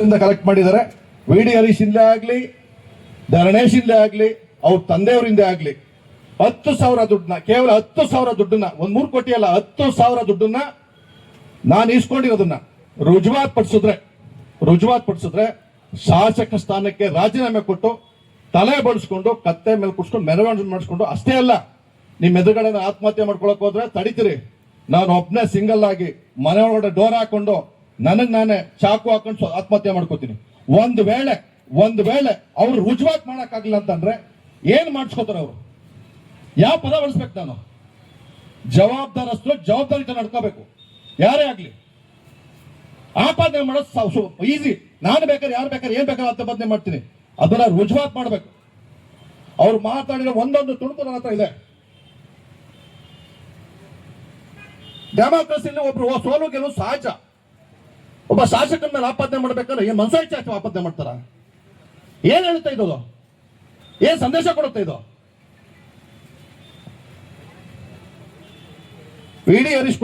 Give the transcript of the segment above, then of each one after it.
Collect ಮಾಡಿದ್ದಾರೆ. V D Harish ಇಂದ ಆಗ್ಲಿ, ಧರಣೇಶ್ ಇಂದ ಆಗ್ಲಿ, ಅವ್ರ ತಂದೆಯವರಿಂದ ಆಗ್ಲಿ, ಹತ್ತು ಸಾವಿರ ದುಡ್ಡನ್ನ, ಕೇವಲ ಹತ್ತು ಸಾವಿರ ದುಡ್ಡನ್ನ, ಒಂದ್ ಮೂರು ಕೋಟಿ ಅಲ್ಲ, ಹತ್ತು ಸಾವಿರ ದುಡ್ಡನ್ನ ನಾನು ಇಸ್ಕೊಂಡಿರೋದನ್ನ ರುಜುವಾತ್ ಪಡಿಸಿದ್ರೆ ರುಜುವಾತ್ ಪಡಿಸಿದ್ರೆ ಶಾಸಕ ಸ್ಥಾನಕ್ಕೆ ರಾಜೀನಾಮೆ ಕೊಟ್ಟು ತಲೆ ಬಡಿಸ್ಕೊಂಡು, ಕತ್ತೆ ಮೇಲೆ ಕುಡ್ಸ್ಕೊಂಡು ಮೆರವಣಿಗೆ ಮಾಡಿಸ್ಕೊಂಡು, ಅಷ್ಟೇ ಅಲ್ಲ, ನಿಮ್ ಎದುರುಗಡೆ ಆತ್ಮಹತ್ಯೆ ಮಾಡ್ಕೊಳಕ್ ಹೋದ್ರೆ ತಡಿತೀರಿ. ನಾನು ಒಬ್ನೇ ಸಿಂಗಲ್ ಆಗಿ ಮನೆ ಒಳಗಡೆ ಡೋರ್ ಹಾಕೊಂಡು ನನಗ್ ನಾನೇ ಚಾಕು ಹಾಕೊಂಡು ಆತ್ಮಹತ್ಯೆ ಮಾಡ್ಕೋತೀನಿ. ಒಂದ್ ವೇಳೆ ಒಂದ್ ವೇಳೆ ಅವ್ರು ರುಜುವಾತ್ ಮಾಡಕ್ ಆಗಿಲ್ಲ ಅಂತಂದ್ರೆ ಏನ್ ಮಾಡಿಸ್ಕೋತಾರೆ ಅವರು? ಯಾವ ಪದ ಬಳಸ್ಬೇಕು ನಾನು? ಜವಾಬ್ದಾರಸ್ಥರು ಜವಾಬ್ದಾರಿತ ನಡ್ಕೋಬೇಕು. ಯಾರೇ ಆಗ್ಲಿ. ಆಪಾದನೆ ಮಾಡೋದು ಈಸಿ. ನಾನು ಬೇಕಾದ್ರೆ ಯಾರು ಬೇಕಾದ್ರೆ ಏನ್ ಬೇಕಾದ್ರೆ ಆತ್ಮಹತ್ಯೆ ಮಾಡ್ತೀನಿ. ಅದನ್ನ ರುಜುವಾತ್ ಮಾಡ್ಬೇಕು. ಅವ್ರು ಮಾತಾಡಿರೋ ಒಂದೊಂದು ತುಣುಕು ನನ್ನ ಹತ್ರ ಇದೆ. ಡೆಮಾಕ್ರಸಿಯಲ್ಲಿ ಒಬ್ರು ಸೋಲು ಗೆಲುವು ಸಹಜ. ಒಬ್ಬ ಶಾಸಕನ ಮೇಲೆ ಆಪಾದನೆ ಮಾಡ್ಬೇಕಾದ್ರೆ ಏನ್ ಮನಸಾಯಿಸಿ ಆಪಾದನೆ ಮಾಡ್ತಾರ? ಏನ್ ಹೇಳ್ತಾ ಇದ್ದದು ಏನ್ ಸಂದೇಶ ಕೊಡುತ್ತೆ ಇದು ವಿಡಿ ಹರೀಶ್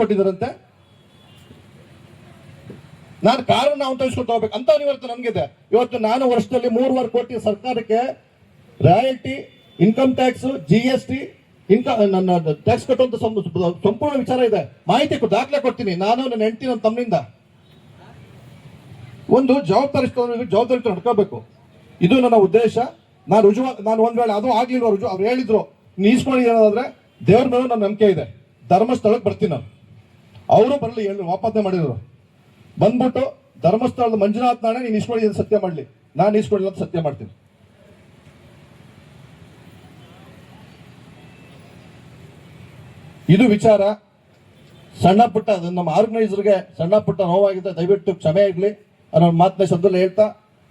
ನಾನು ಕಾರನ್ನ ನಾವು ತೋರಿಸ್ಕೊಂಡು ಹೋಗ್ಬೇಕು. ಅಂತ ಇವತ್ತು ನನಗಿದೆ. ಇವತ್ತು ನಾನು ವರ್ಷದಲ್ಲಿ ಮೂರುವರೆ ಕೋಟಿ ಸರ್ಕಾರಕ್ಕೆ royalty income tax G S T income ನನ್ನ ಟ್ಯಾಕ್ಸ್ ಕಟ್ಟುವಂತ ಸಂಪೂರ್ಣ ವಿಚಾರ ಇದೆ. ಮಾಹಿತಿ ದಾಖಲೆ ಕೊಡ್ತೀನಿ. ನಾನು ನನ್ನ ಹೆಂಡತಿ ನನ್ನ ತಮ್ಮನಿಂದ ಒಂದು ಜವಾಬ್ದಾರಿ ಜವಾಬ್ದಾರಿ ನಡ್ಕೋಬೇಕು ಇದು ನನ್ನ ಉದ್ದೇಶ. ನಾನು ರುಜುವ, ನಾನು ಒಂದ್ ವೇಳೆ ಅದು ಆಗ್ಲಿಲ್ಲ ರುಜು, ಅವ್ರು ಹೇಳಿದ್ರು ನೀಸ್ಕೊಂಡಿರೋದಾದ್ರೆ ದೇವ್ರ ಮೇಲೆ ನನ್ನ ನಂಬಿಕೆ ಇದೆ. ಧರ್ಮಸ್ಥಳಕ್ಕೆ ಬರ್ತೀನಿ ನಾನು. ಅವರು ಬರಲಿ ಹೇಳಿ ವಾಪಾದನೆ ಮಾಡಿದ್ರು. ಬಂದ್ಬಿಟ್ಟು ಧರ್ಮಸ್ಥಳದ ಮಂಜುನಾಥ್ ನಾಳೆ ನೀನು ಅಂತ ಸತ್ಯ ಮಾಡ್ಲಿ. ನಾನು ಇಸ್ಕೊಂಡಿಲ್ಲ ಅಂತ ಸತ್ಯ ಮಾಡ್ತೀನಿ. ಇದು ವಿಚಾರ. ಸಣ್ಣ ಪುಟ್ಟ ನಮ್ಮ ಆರ್ಗನೈಸರ್ಗೆ ಸಣ್ಣ ಪುಟ್ಟ ನೋವಾಗಿದೆ. ದಯವಿಟ್ಟು ಕ್ಷಮೆ ಇರಲಿ ಅನ್ನೋ ಮಾತನ್ನ ಸದ್ದಲ್ಲಿ ಹೇಳ್ತಾ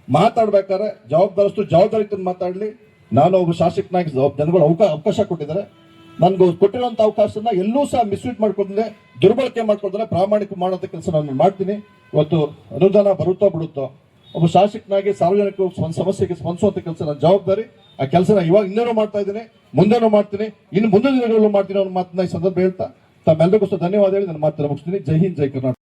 ಮಾತಾಡ್ಬೇಕಾದ್ರೆ ಜವಾಬ್ದಾರಸ್ತು ಜವಾಬ್ದಾರಿತ ಮಾತಾಡ್ಲಿ. ನಾನು ಒಬ್ಬ ಶಾಸಕನಾಗಿ ಜನಗಳು ಅವಕಾಶ ಅವಕಾಶ ಕೊಟ್ಟಿದ್ದಾರೆ. ನನ್ಗೆ ಕೊಟ್ಟಿರುವಂತ ಅವಕಾಶನ ಎಲ್ಲೂ ಸಹ ಮಿಸ್ಯೂಸ್ ಮಾಡ್ಕೊಂಡ್ರೆ ದುರ್ಬಳಕೆ ಮಾಡ್ಕೊಂಡ್ರೆ ಪ್ರಾಮಾಣಿಕ ಮಾಡೋಂಥ ಕೆಲಸ ನಾನು ಮಾಡ್ತೀನಿ. ಇವತ್ತು ಅನುದಾನ ಬರುತ್ತೋ ಬಿಡುತ್ತೋ, ಒಬ್ಬ ಶಾಸಕನಾಗಿ ಸಾರ್ವಜನಿಕ ಸಮಸ್ಯೆಗೆ ಸ್ಪಂದಿಸುವಂತ ಕೆಲಸ ನನ್ನ ಜವಾಬ್ದಾರಿ. ಆ ಕೆಲಸನ ಇವಾಗ ಇನ್ನೇನೋ ಮಾಡ್ತಾ ಇದ್ದೀನಿ, ಮುಂದೇನೋ ಮಾಡ್ತೀನಿ, ಇನ್ನು ಮುಂದಿನ ದಿನಗಳಲ್ಲೂ ಮಾಡ್ತೀನಿ ಅನ್ನೋ ಮಾತನ್ನ ಈ ಸಂದರ್ಭ ಹೇಳ್ತಾ. ತಮ್ಮೆಲ್ಲರಿಗೂ ಸಹ ಧನ್ಯವಾದ ಹೇಳಿ ನನ್ನ ಮಾತನ್ನ ಮುಗಿಸ್ತೀನಿ. ಜೈ ಹಿಂದ್, ಜೈ ಕರ್ನಾಟಕ.